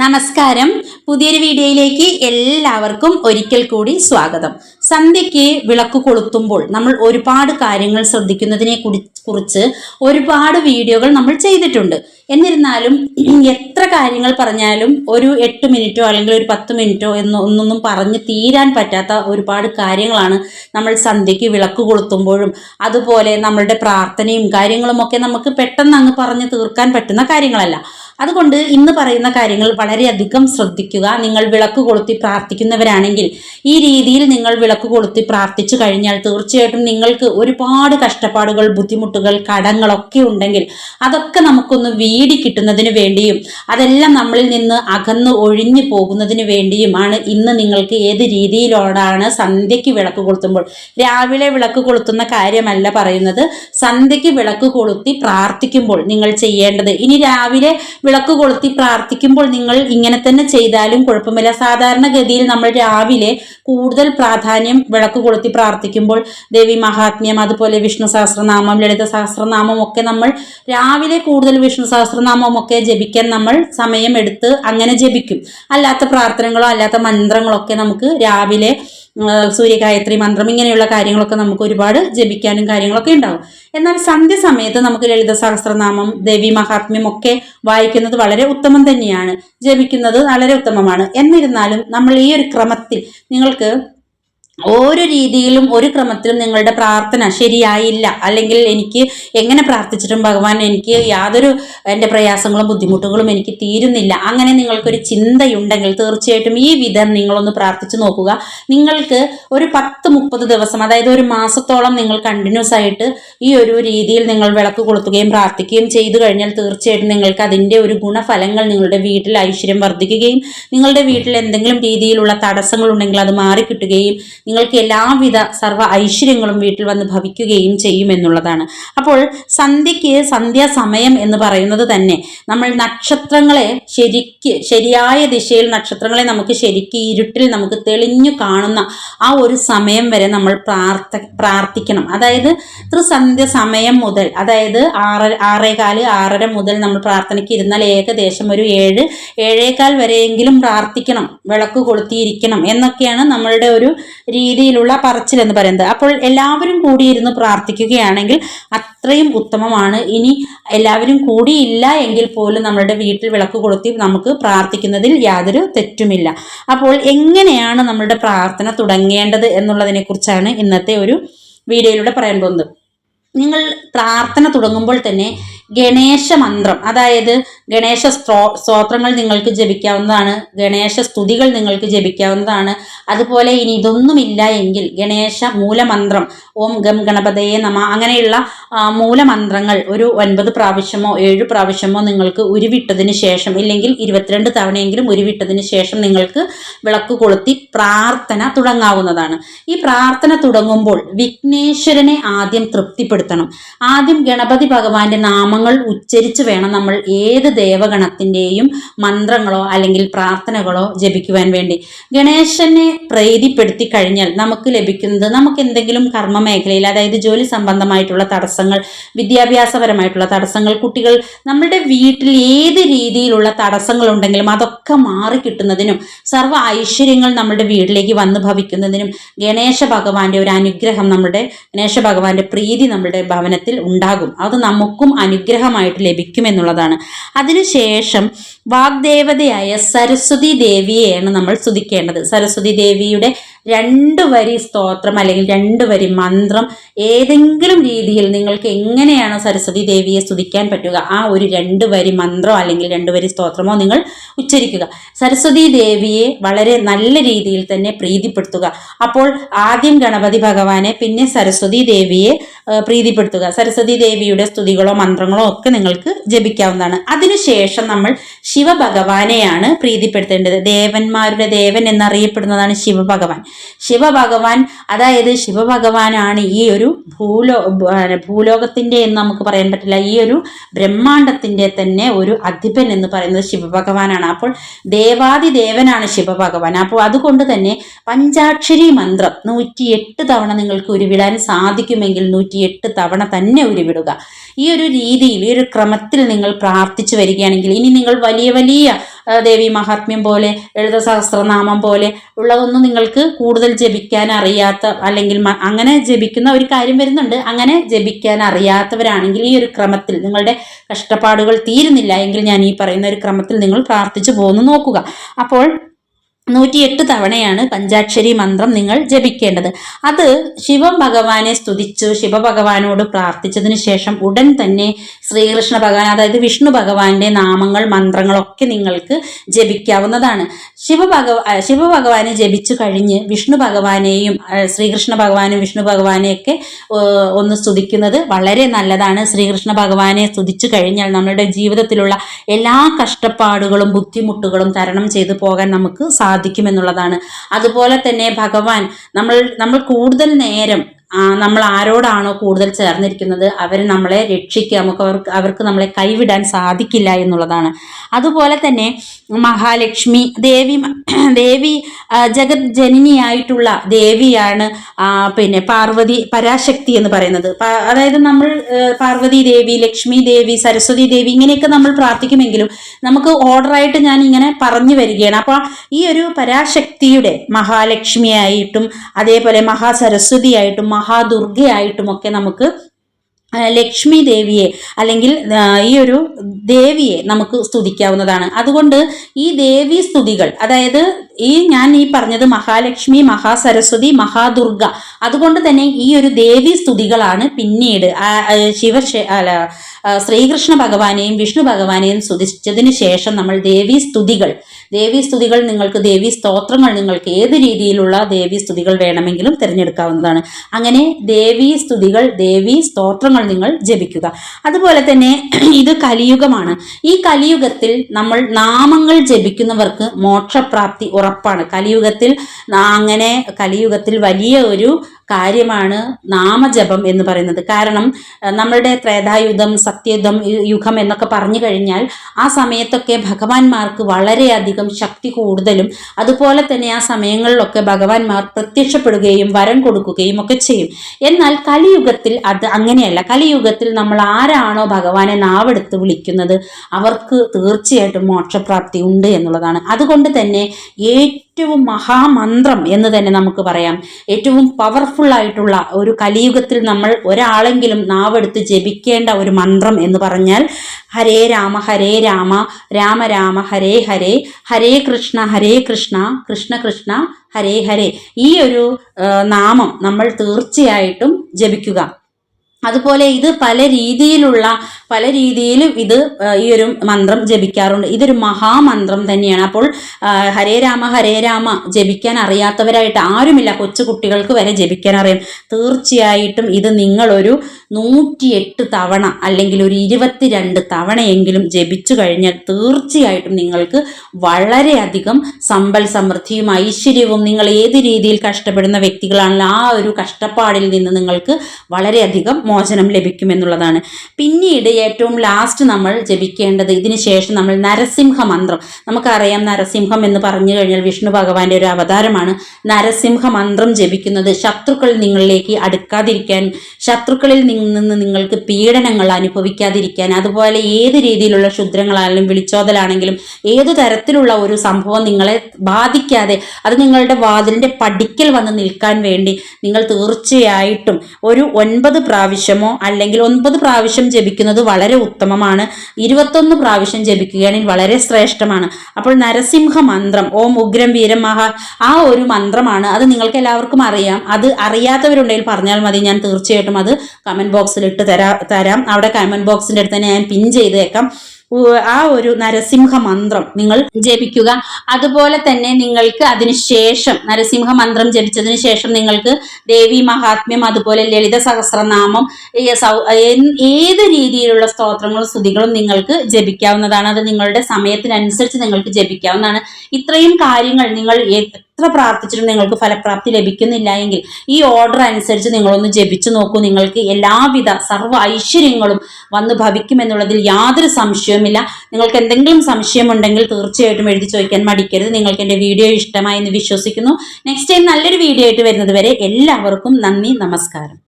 നമസ്കാരം. പുതിയൊരു വീഡിയോയിലേക്ക് എല്ലാവർക്കും ഒരിക്കൽ കൂടി സ്വാഗതം. സന്ധ്യയ്ക്ക് വിളക്ക് കൊളുത്തുമ്പോൾ നമ്മൾ ഒരുപാട് കാര്യങ്ങൾ ശ്രദ്ധിക്കുന്നതിനെ കുറിച്ച് ഒരുപാട് വീഡിയോകൾ നമ്മൾ ചെയ്തിട്ടുണ്ട്. എന്നിരുന്നാലും എത്ര കാര്യങ്ങൾ പറഞ്ഞാലും ഒരു എട്ട് മിനിറ്റോ അല്ലെങ്കിൽ ഒരു പത്ത് മിനിറ്റോ എന്ന് ഒന്നൊന്നും പറഞ്ഞ് തീരാൻ പറ്റാത്ത ഒരുപാട് കാര്യങ്ങളാണ് നമ്മൾ സന്ധ്യയ്ക്ക് വിളക്ക് കൊളുത്തുമ്പോഴും അതുപോലെ നമ്മളുടെ പ്രാർത്ഥനയും കാര്യങ്ങളും ഒക്കെ നമുക്ക് പെട്ടെന്ന് അങ്ങ് പറഞ്ഞ് തീർക്കാൻ പറ്റുന്ന കാര്യങ്ങളല്ല. അതുകൊണ്ട് ഇന്ന് പറയുന്ന കാര്യങ്ങൾ വളരെയധികം ശ്രദ്ധിക്കുക. നിങ്ങൾ വിളക്ക് കൊളുത്തി പ്രാർത്ഥിക്കുന്നവരാണെങ്കിൽ ഈ രീതിയിൽ നിങ്ങൾ വിളക്ക് കൊളുത്തി പ്രാർത്ഥിച്ചു കഴിഞ്ഞാൽ തീർച്ചയായിട്ടും നിങ്ങൾക്ക് ഒരുപാട് കഷ്ടപ്പാടുകൾ ബുദ്ധിമുട്ടുകൾ കടങ്ങളൊക്കെ ഉണ്ടെങ്കിൽ അതൊക്കെ നമുക്കൊന്ന് വീടി കിട്ടുന്നതിന് വേണ്ടിയും അതെല്ലാം നമ്മളിൽ നിന്ന് അകന്ന് ഒഴിഞ്ഞു പോകുന്നതിന് വേണ്ടിയുമാണ് ഇന്ന് നിങ്ങൾക്ക് ഏത് രീതിയിലോടാണ് സന്ധ്യയ്ക്ക് വിളക്ക് കൊളുത്തുമ്പോൾ. രാവിലെ വിളക്ക് കൊളുത്തുന്ന കാര്യമല്ല പറയുന്നത്. സന്ധ്യയ്ക്ക് വിളക്ക് കൊളുത്തി പ്രാർത്ഥിക്കുമ്പോൾ നിങ്ങൾ ചെയ്യേണ്ടത് ഇനി രാവിലെ വിളക്ക് കൊളുത്തി പ്രാർത്ഥിക്കുമ്പോൾ നിങ്ങൾ ഇങ്ങനെ തന്നെ ചെയ്താലും കുഴപ്പമില്ല. സാധാരണഗതിയിൽ നമ്മൾ രാവിലെ കൂടുതൽ പ്രാധാന്യം വിളക്ക് കൊളുത്തി പ്രാർത്ഥിക്കുമ്പോൾ ദേവി മഹാത്മ്യം അതുപോലെ വിഷ്ണു സഹസ്രനാമം ലളിത സഹസ്രനാമം ഒക്കെ നമ്മൾ രാവിലെ കൂടുതൽ വിഷ്ണു സഹസ്രനാമം ഒക്കെ ജപിക്കാൻ നമ്മൾ സമയം എടുത്ത് അങ്ങനെ ജപിക്കും. അല്ലാത്ത പ്രാർത്ഥനകളോ അല്ലാത്ത മന്ത്രങ്ങളോ ഒക്കെ നമുക്ക് രാവിലെ സൂര്യഗായത്രി മന്ത്രം ഇങ്ങനെയുള്ള കാര്യങ്ങളൊക്കെ നമുക്ക് ഒരുപാട് ജപിക്കാനും കാര്യങ്ങളൊക്കെ ഉണ്ടാവും. എന്നാൽ സന്ധ്യ സമയത്ത് നമുക്ക് ലളിത സഹസ്രനാമം ദേവി മഹാത്മ്യം ഒക്കെ വായിക്കുന്നത് വളരെ ഉത്തമം തന്നെയാണ്. ജപിക്കുന്നത് വളരെ ഉത്തമമാണ്. എന്നിരുന്നാലും നമ്മൾ ഈ ഒരു ക്രമത്തിൽ നിങ്ങൾക്ക് ഓരോ രീതിയിലും ഒരു ക്രമത്തിലും നിങ്ങളുടെ പ്രാർത്ഥന ശരിയായില്ല. അല്ലെങ്കിൽ എനിക്ക് എങ്ങനെ പ്രാർത്ഥിച്ചിട്ടും ഭഗവാൻ എനിക്ക് യാതൊരു എന്റെ പ്രയാസങ്ങളും ബുദ്ധിമുട്ടുകളും എനിക്ക് തീരുന്നില്ല. അങ്ങനെ നിങ്ങൾക്കൊരു ചിന്തയുണ്ടെങ്കിൽ തീർച്ചയായിട്ടും ഈ വിധം നിങ്ങളൊന്ന് പ്രാർത്ഥിച്ചു നോക്കുക. നിങ്ങൾക്ക് ഒരു പത്ത് മുപ്പത് ദിവസം അതായത് ഒരു മാസത്തോളം നിങ്ങൾ കണ്ടിന്യൂസ് ആയിട്ട് ഈ ഒരു രീതിയിൽ നിങ്ങൾ വിളക്ക് കൊളുത്തുകയും പ്രാർത്ഥിക്കുകയും ചെയ്തു കഴിഞ്ഞാൽ തീർച്ചയായിട്ടും നിങ്ങൾക്ക് അതിന്റെ ഒരു ഗുണഫലങ്ങൾ നിങ്ങളുടെ വീട്ടിൽ ഐശ്വര്യം വർദ്ധിക്കുകയും നിങ്ങളുടെ വീട്ടിൽ എന്തെങ്കിലും രീതിയിലുള്ള തടസ്സങ്ങളുണ്ടെങ്കിൽ അത് മാറിക്കിട്ടുകയും നിങ്ങൾക്ക് എല്ലാവിധ സർവ ഐശ്വര്യങ്ങളും വീട്ടിൽ വന്ന് ഭവിക്കുകയും ചെയ്യുമെന്നുള്ളതാണ് അപ്പോൾ സന്ധ്യയ്ക്ക് സന്ധ്യാസമയം എന്ന് പറയുന്നത് തന്നെ നമ്മൾ നക്ഷത്രങ്ങളെ ശരിക്ക് ശരിയായ ദിശയിൽ നക്ഷത്രങ്ങളെ നമുക്ക് ശരിക്ക് ഇരുട്ടിൽ നമുക്ക് തെളിഞ്ഞു കാണുന്ന ആ ഒരു സമയം വരെ നമ്മൾ പ്രാർത്ഥ പ്രാർത്ഥിക്കണം. അതായത് ത്രിസന്ധ്യ സമയം മുതൽ അതായത് ആറ് ആറേകാൽ ആറര മുതൽ നമ്മൾ പ്രാർത്ഥനയ്ക്ക് ഇരുന്നാൽ ഏകദേശം ഒരു ഏഴ് ഏഴേകാൽ വരെയെങ്കിലും പ്രാർത്ഥിക്കണം. വിളക്ക് കൊളുത്തിയിരിക്കണം എന്നൊക്കെയാണ് നമ്മളുടെ ഒരു രീതിയിലുള്ള പറച്ചിൽ എന്ന് പറയുന്നത്. അപ്പോൾ എല്ലാവരും കൂടിയിരുന്ന് പ്രാർത്ഥിക്കുകയാണെങ്കിൽ അത്രയും ഉത്തമമാണ്. ഇനി എല്ലാവരും കൂടിയില്ല എങ്കിൽ പോലും നമ്മളുടെ വീട്ടിൽ വിളക്ക് കൊളുത്തി നമുക്ക് പ്രാർത്ഥിക്കുന്നതിൽ യാതൊരു തെറ്റുമില്ല. അപ്പോൾ എങ്ങനെയാണ് നമ്മളുടെ പ്രാർത്ഥന തുടങ്ങേണ്ടത് എന്നുള്ളതിനെ കുറിച്ചാണ് ഇന്നത്തെ ഒരു വീഡിയോയിലൂടെ പറയാൻ പോകുന്നത്. നിങ്ങൾ പ്രാർത്ഥന തുടങ്ങുമ്പോൾ തന്നെ ഗണേശ മന്ത്രം അതായത് ഗണേശ സ്ത്രോ സ്തോത്രങ്ങൾ നിങ്ങൾക്ക് ജപിക്കാവുന്നതാണ് ഗണേശ സ്തുതികൾ നിങ്ങൾക്ക് ജപിക്കാവുന്നതാണ്. അതുപോലെ ഇനി ഇതൊന്നുമില്ല എങ്കിൽ ഗണേശ മൂലമന്ത്രം ഓം ഗം ഗണപതയെ നമ അങ്ങനെയുള്ള മൂലമന്ത്രങ്ങൾ ഒരു ഒൻപത് പ്രാവശ്യമോ ഏഴ് പ്രാവശ്യമോ നിങ്ങൾക്ക് ഉരുവിട്ടതിന് ശേഷം ഇല്ലെങ്കിൽ ഇരുപത്തിരണ്ട് തവണയെങ്കിലും ഉരുവിട്ടതിന് ശേഷം നിങ്ങൾക്ക് വിളക്ക് കൊളുത്തി പ്രാർത്ഥന തുടങ്ങാവുന്നതാണ്. ഈ പ്രാർത്ഥന തുടങ്ങുമ്പോൾ വിഘ്നേശ്വരനെ ആദ്യം തൃപ്തിപ്പെടുത്തണം ആദ്യം ഗണപതി ഭഗവാന്റെ നാമങ്ങൾ ഉച്ചരിച്ച് വേണം നമ്മൾ ഏത് ദേവഗണത്തിന്റെയും മന്ത്രങ്ങളോ അല്ലെങ്കിൽ പ്രാർത്ഥനകളോ ജപിക്കുവാൻ വേണ്ടി. ഗണേശനെ പ്രീതിപ്പെടുത്തി കഴിഞ്ഞാൽ നമുക്ക് ലഭിക്കുന്നത് നമുക്ക് എന്തെങ്കിലും കർമ്മ മേഖലയിൽ അതായത് ജോലി സംബന്ധമായിട്ടുള്ള തടസ്സങ്ങൾ വിദ്യാഭ്യാസപരമായിട്ടുള്ള തടസ്സങ്ങൾ കുട്ടികൾ നമ്മുടെ വീട്ടിൽ ഏത് രീതിയിലുള്ള തടസ്സങ്ങൾ ഉണ്ടെങ്കിലും അതൊക്കെ മാറി കിട്ടുന്നതിനും സർവ ഐശ്വര്യങ്ങൾ നമ്മുടെ വീട്ടിലേക്ക് വന്ന് ഭവിക്കുന്നതിനും ഗണേശ ഭഗവാന്റെ ഒരു അനുഗ്രഹം നമ്മുടെ ഗണേശ ഭഗവാന്റെ പ്രീതി നമ്മുടെ ഭവനത്തിൽ ഉണ്ടാകും. അത് നമുക്കും അനുഗ്രഹമായിട്ട് ലഭിക്കും എന്നുള്ളതാണ് അതിനുശേഷം വാഗ്ദേവതയായ സരസ്വതി ദേവിയെയാണ് നമ്മൾ സ്തുതിക്കേണ്ടത്. സരസ്വതി ദേവിയുടെ രണ്ട് വരി സ്തോത്രം അല്ലെങ്കിൽ രണ്ട് വരി മന്ത്രം ഏതെങ്കിലും രീതിയിൽ നിങ്ങൾക്ക് എങ്ങനെയാണ് സരസ്വതി ദേവിയെ സ്തുതിക്കാൻ പറ്റുക ആ ഒരു രണ്ട് വരി മന്ത്രമോ അല്ലെങ്കിൽ രണ്ട് വരി സ്തോത്രമോ നിങ്ങൾ ഉച്ചരിക്കുക. സരസ്വതി ദേവിയെ വളരെ നല്ല രീതിയിൽ തന്നെ പ്രീതിപ്പെടുത്തുക. അപ്പോൾ ആദ്യം ഗണപതി ഭഗവാനെ പിന്നെ സരസ്വതി ദേവിയെ പ്രീതിപ്പെടുത്തുക. സരസ്വതി ദേവിയുടെ സ്തുതികളോ മന്ത്രങ്ങളോ ഒക്കെ നിങ്ങൾക്ക് ജപിക്കാവുന്നതാണ്. അതിനുശേഷം നമ്മൾ ശിവഭഗവാനെയാണ് പ്രീതിപ്പെടുത്തേണ്ടത്. ദേവന്മാരുടെ ദേവൻ എന്നറിയപ്പെടുന്നതാണ് ശിവഭഗവാൻ. ശിവഭഗവാൻ അതായത് ശിവഭഗവാനാണ് ഈ ഒരു ഭൂലോ ഭൂലോകത്തിന്റെ എന്ന് നമുക്ക് പറയാൻ പറ്റില്ല. ഈ ഒരു ബ്രഹ്മാണ്ടത്തിന്റെ തന്നെ ഒരു അധിപൻ എന്ന് പറയുന്നത് ശിവഭഗവാനാണ്. അപ്പോൾ ദേവാദിദേവനാണ് ശിവഭഗവാൻ. അപ്പോൾ അതുകൊണ്ട് തന്നെ പഞ്ചാക്ഷരി മന്ത്രം നൂറ്റിയെട്ട് തവണ നിങ്ങൾക്ക് ഉരുവിടാൻ സാധിക്കുമെങ്കിൽ നൂറ്റിയെട്ട് തവണ തന്നെ ഉരുവിടുക. ഈ ഒരു രീതിയിൽ ഈ ഒരു ക്രമത്തിൽ നിങ്ങൾ പ്രാർത്ഥിച്ചു വരികയാണെങ്കിൽ ഇനി നിങ്ങൾ വലിയ വലിയ ദേവി മഹാത്മ്യം പോലെ എഴുത സഹസ്രനാമം പോലെ ഉള്ളതൊന്നും നിങ്ങൾക്ക് കൂടുതൽ ജപിക്കാൻ അറിയാത്ത അല്ലെങ്കിൽ അങ്ങനെ ജപിക്കുന്ന ഒരു കാര്യം വരുന്നുണ്ട്. അങ്ങനെ ജപിക്കാൻ അറിയാത്തവരാണെങ്കിൽ ഈ ഒരു ക്രമത്തിൽ നിങ്ങളുടെ കഷ്ടപ്പാടുകൾ തീരുന്നില്ല എങ്കിൽ ഞാൻ ഈ പറയുന്ന ഒരു ക്രമത്തിൽ നിങ്ങൾ പ്രാർത്ഥിച്ചു പോകുന്നു നോക്കുക. അപ്പോൾ നൂറ്റിയെട്ട് തവണയാണ് പഞ്ചാക്ഷരി മന്ത്രം നിങ്ങൾ ജപിക്കേണ്ടത്. അത് ശിവഭഗവാനെ സ്തുതിച്ചു ശിവഭഗവാനോട് പ്രാർത്ഥിച്ചതിന് ശേഷം ഉടൻ തന്നെ ശ്രീകൃഷ്ണ ഭഗവാൻ അതായത് വിഷ്ണു ഭഗവാന്റെ നാമങ്ങൾ മന്ത്രങ്ങളൊക്കെ നിങ്ങൾക്ക് ജപിക്കാവുന്നതാണ്. ആ, ശിവഭഗവാനെ ജപിച്ചു കഴിഞ്ഞ് വിഷ്ണു ഭഗവാനെയും ശ്രീകൃഷ്ണ ഭഗവാനും വിഷ്ണു ഭഗവാനെയൊക്കെ ഒന്ന് സ്തുതിക്കുന്നത് വളരെ നല്ലതാണ്. ശ്രീകൃഷ്ണ ഭഗവാനെ സ്തുതിച്ചു കഴിഞ്ഞാൽ നമ്മുടെ ജീവിതത്തിലുള്ള എല്ലാ കഷ്ടപ്പാടുകളും ബുദ്ധിമുട്ടുകളും തരണം ചെയ്തു പോകാൻ നമുക്ക് സാധിക്കുമെന്നുള്ളതാണ്. അതുപോലെ തന്നെ ഭഗവാൻ നമ്മൾ നമ്മൾ കൂടുതൽ നേരം നമ്മൾ ആരോടാണോ കൂടുതൽ ചേർന്നിരിക്കുന്നത് അവർ നമ്മളെ രക്ഷിക്കുക നമുക്ക് അവർക്ക് അവർക്ക് നമ്മളെ കൈവിടാൻ സാധിക്കില്ല എന്നുള്ളതാണ്. അതുപോലെ തന്നെ മഹാലക്ഷ്മി ദേവി ദേവി ജഗത് ജനനിയായിട്ടുള്ള ദേവിയാണ് പിന്നെ പാർവതി പരാശക്തി എന്ന് പറയുന്നത്. അതായത് നമ്മൾ പാർവതി ദേവി ലക്ഷ്മി ദേവി സരസ്വതി ദേവി ഇങ്ങനെയൊക്കെ നമ്മൾ പ്രാർത്ഥിക്കുമെങ്കിലും നമുക്ക് ഓർഡറായിട്ട് ഞാൻ ഇങ്ങനെ പറഞ്ഞു വരികയാണ്. അപ്പോൾ ഈ ഒരു പരാശക്തിയുടെ മഹാലക്ഷ്മിയായിട്ടും അതേപോലെ മഹാസരസ്വതിയായിട്ടും മഹാദുർഗയായിട്ടും ഒക്കെ നമുക്ക് ലക്ഷ്മി ദേവിയെ അല്ലെങ്കിൽ ഈ ഒരു ദേവിയെ നമുക്ക് സ്തുതിക്കാവുന്നതാണ്. അതുകൊണ്ട് ഈ ദേവി സ്തുതികൾ അതായത് ഈ ഞാൻ ഈ പറഞ്ഞത് മഹാലക്ഷ്മി മഹാസരസ്വതി മഹാദുർഗ അതുകൊണ്ട് തന്നെ ഈ ഒരു ദേവി സ്തുതികളാണ് പിന്നീട് ശിവ അല്ല ശ്രീകൃഷ്ണ ഭഗവാനെയും വിഷ്ണു ഭഗവാനെയും സ്തുതിച്ചതിന് ശേഷം നമ്മൾ ദേവി സ്തുതികൾ ദേവി സ്തുതികൾ നിങ്ങൾക്ക് ദേവി സ്തോത്രങ്ങൾ നിങ്ങൾക്ക് ഏത് രീതിയിലുള്ള ദേവി സ്തുതികൾ വേണമെങ്കിലും തിരഞ്ഞെടുക്കാവുന്നതാണ്. അങ്ങനെ ദേവി സ്തുതികൾ ദേവി സ്തോത്രങ്ങൾ നിങ്ങൾ ജപിക്കുക. അതുപോലെ തന്നെ ഇത് കലിയുഗമാണ്. ഈ കലിയുഗത്തിൽ നമ്മൾ നാമങ്ങൾ ജപിക്കുന്നവർക്ക് മോക്ഷപ്രാപ്തി ഉറപ്പാണ്. കലിയുഗത്തിൽ അങ്ങനെ കലിയുഗത്തിൽ വലിയ ഒരു കാര്യമാണ് നാമജപം എന്ന് പറയുന്നത്. കാരണം നമ്മളുടെ ത്രേതായുധം സത്യയുധം യുഗം എന്നൊക്കെ പറഞ്ഞു കഴിഞ്ഞാൽ ആ സമയത്തൊക്കെ ഭഗവാന്മാർക്ക് വളരെയധികം ശക്തി കൂടുതലും അതുപോലെ തന്നെ ആ സമയങ്ങളിലൊക്കെ ഭഗവാന്മാർ പ്രത്യക്ഷപ്പെടുകയും വരം കൊടുക്കുകയും ഒക്കെ ചെയ്യും. എന്നാൽ കലിയുഗത്തിൽ അത് അങ്ങനെയല്ല. കലിയുഗത്തിൽ നമ്മൾ ആരാണോ ഭഗവാനെ നാവെടുത്ത് വിളിക്കുന്നത് അവർക്ക് തീർച്ചയായിട്ടും മോക്ഷപ്രാപ്തി ഉണ്ട് എന്നുള്ളതാണ്. അതുകൊണ്ട് തന്നെ ഏറ്റവും മഹാമന്ത്രം എന്ന് തന്നെ നമുക്ക് പറയാം. ഏറ്റവും പവർഫുൾ ആയിട്ടുള്ള ഒരു കലിയുഗത്തിൽ നമ്മൾ ഒരാളെങ്കിലും നാവെടുത്ത് ജപിക്കേണ്ട ഒരു മന്ത്രം എന്ന് പറഞ്ഞാൽ ഹരേ രാമ ഹരേ രാമ രാമ രാമ ഹരേ ഹരേ ഹരേ കൃഷ്ണ ഹരേ കൃഷ്ണ കൃഷ്ണ കൃഷ്ണ ഹരേ ഹരേ. ഈ ഒരു നാമം നമ്മൾ തീർച്ചയായിട്ടും ജപിക്കുക. അതുപോലെ ഇത് പല രീതിയിലുള്ള പല രീതിയിലും ഇത് ഈ ഒരു മന്ത്രം ജപിക്കാറുണ്ട്. ഇതൊരു മഹാമന്ത്രം തന്നെയാണ്. അപ്പോൾ ഹരേ രാമ ഹരേ രാമ ജപിക്കാൻ അറിയാത്തവരായിട്ട് ആരുമില്ല. കൊച്ചു കുട്ടികൾക്ക് വരെ ജപിക്കാൻ അറിയാം. തീർച്ചയായിട്ടും ഇത് നിങ്ങളൊരു നൂറ്റിയെട്ട് തവണ അല്ലെങ്കിൽ ഒരു ഇരുപത്തിരണ്ട് തവണയെങ്കിലും ജപിച്ചു കഴിഞ്ഞാൽ തീർച്ചയായിട്ടും നിങ്ങൾക്ക് വളരെയധികം സമ്പൽ സമൃദ്ധിയും ഐശ്വര്യവും നിങ്ങൾ ഏത് രീതിയിൽ കഷ്ടപ്പെടുന്ന വ്യക്തികളാണല്ലോ ആ ഒരു കഷ്ടപ്പാടിൽ നിന്ന് നിങ്ങൾക്ക് വളരെയധികം മോചനം ലഭിക്കുമെന്നുള്ളതാണ്. പിന്നീട് ഏറ്റവും ലാസ്റ്റ് നമ്മൾ ജപിക്കേണ്ടത് ഇതിന് ശേഷം നമ്മൾ നരസിംഹ മന്ത്രം. നമുക്കറിയാം നരസിംഹം എന്ന് പറഞ്ഞു കഴിഞ്ഞാൽ വിഷ്ണു ഭഗവാന്റെ ഒരു അവതാരമാണ്. നരസിംഹ മന്ത്രം ജപിക്കുന്നത് ശത്രുക്കൾ നിങ്ങളിലേക്ക് അടുക്കാതിരിക്കാൻ ശത്രുക്കളിൽ നിന്ന് നിങ്ങൾക്ക് പീഡനങ്ങൾ അനുഭവിക്കാതിരിക്കാൻ അതുപോലെ ഏത് രീതിയിലുള്ള ക്ഷുദ്രങ്ങളാണെങ്കിലും വിളിച്ചോതലാണെങ്കിലും ഏതു തരത്തിലുള്ള ഒരു സംഭവം നിങ്ങളെ ബാധിക്കാതെ അത് നിങ്ങളുടെ വാതിലിന്റെ പടിക്കൽ വന്ന് നിൽക്കാൻ വേണ്ടി നിങ്ങൾ തീർച്ചയായിട്ടും ഒരു ഒൻപത് പ്രാവശ്യമോ അല്ലെങ്കിൽ ഒൻപത് പ്രാവശ്യം ജപിക്കുന്നത് വളരെ ഉത്തമമാണ്. ഇരുപത്തൊന്ന് പ്രാവശ്യം ജപിക്കുകയാണെങ്കിൽ വളരെ ശ്രേഷ്ഠമാണ്. അപ്പോൾ നരസിംഹ മന്ത്രം ഓം ഉഗ്രം വീരം മഹാ ആ ഒരു മന്ത്രമാണ്. അത് നിങ്ങൾക്ക് എല്ലാവർക്കും അറിയാം. അത് അറിയാത്തവരുണ്ടെങ്കിൽ പറഞ്ഞാൽ മതി. ഞാൻ തീർച്ചയായിട്ടും അത് കമന്റ് ബോക്സിൽ ഇട്ട് തരാ തരാം. അവിടെ കമന്റ് ബോക്സിന്റെ അടുത്ത് തന്നെ ഞാൻ പിൻ ചെയ്തേക്കാം. ആ ഒരു നരസിംഹ മന്ത്രം നിങ്ങൾ ജപിക്കുക. അതുപോലെ തന്നെ നിങ്ങൾക്ക് അതിനുശേഷം നരസിംഹ മന്ത്രം ജപിച്ചതിന് ശേഷം നിങ്ങൾക്ക് ദേവി മഹാത്മ്യം അതുപോലെ ലളിത സഹസ്രനാമം ഏത് രീതിയിലുള്ള സ്തോത്രങ്ങളും സ്തുതികളും നിങ്ങൾക്ക് ജപിക്കാവുന്നതാണ്. അത് നിങ്ങളുടെ സമയത്തിനനുസരിച്ച് നിങ്ങൾക്ക് ജപിക്കാവുന്നതാണ്. ഇത്രയും കാര്യങ്ങൾ നിങ്ങൾ എത്ര പ്രാർത്ഥിച്ചിട്ടും നിങ്ങൾക്ക് ഫലപ്രാപ്തി ലഭിക്കുന്നില്ല എങ്കിൽ ഈ ഓർഡർ അനുസരിച്ച് നിങ്ങളൊന്ന് ജപിച്ചു നോക്കൂ. നിങ്ങൾക്ക് എല്ലാവിധ സർവ ഐശ്വര്യങ്ങളും വന്ന് ഭവിക്കുമെന്നുള്ളതിൽ യാതൊരു സംശയവുമില്ല. നിങ്ങൾക്ക് എന്തെങ്കിലും സംശയമുണ്ടെങ്കിൽ തീർച്ചയായിട്ടും എഴുതി ചോദിക്കാൻ മടിക്കരുത്. നിങ്ങൾക്ക് എന്റെ വീഡിയോ ഇഷ്ടമായി എന്ന് വിശ്വസിക്കുന്നു. നെക്സ്റ്റ് ടൈം നല്ലൊരു വീഡിയോ ആയിട്ട് വരുന്നത് വരെ എല്ലാവർക്കും നന്ദി നമസ്കാരം.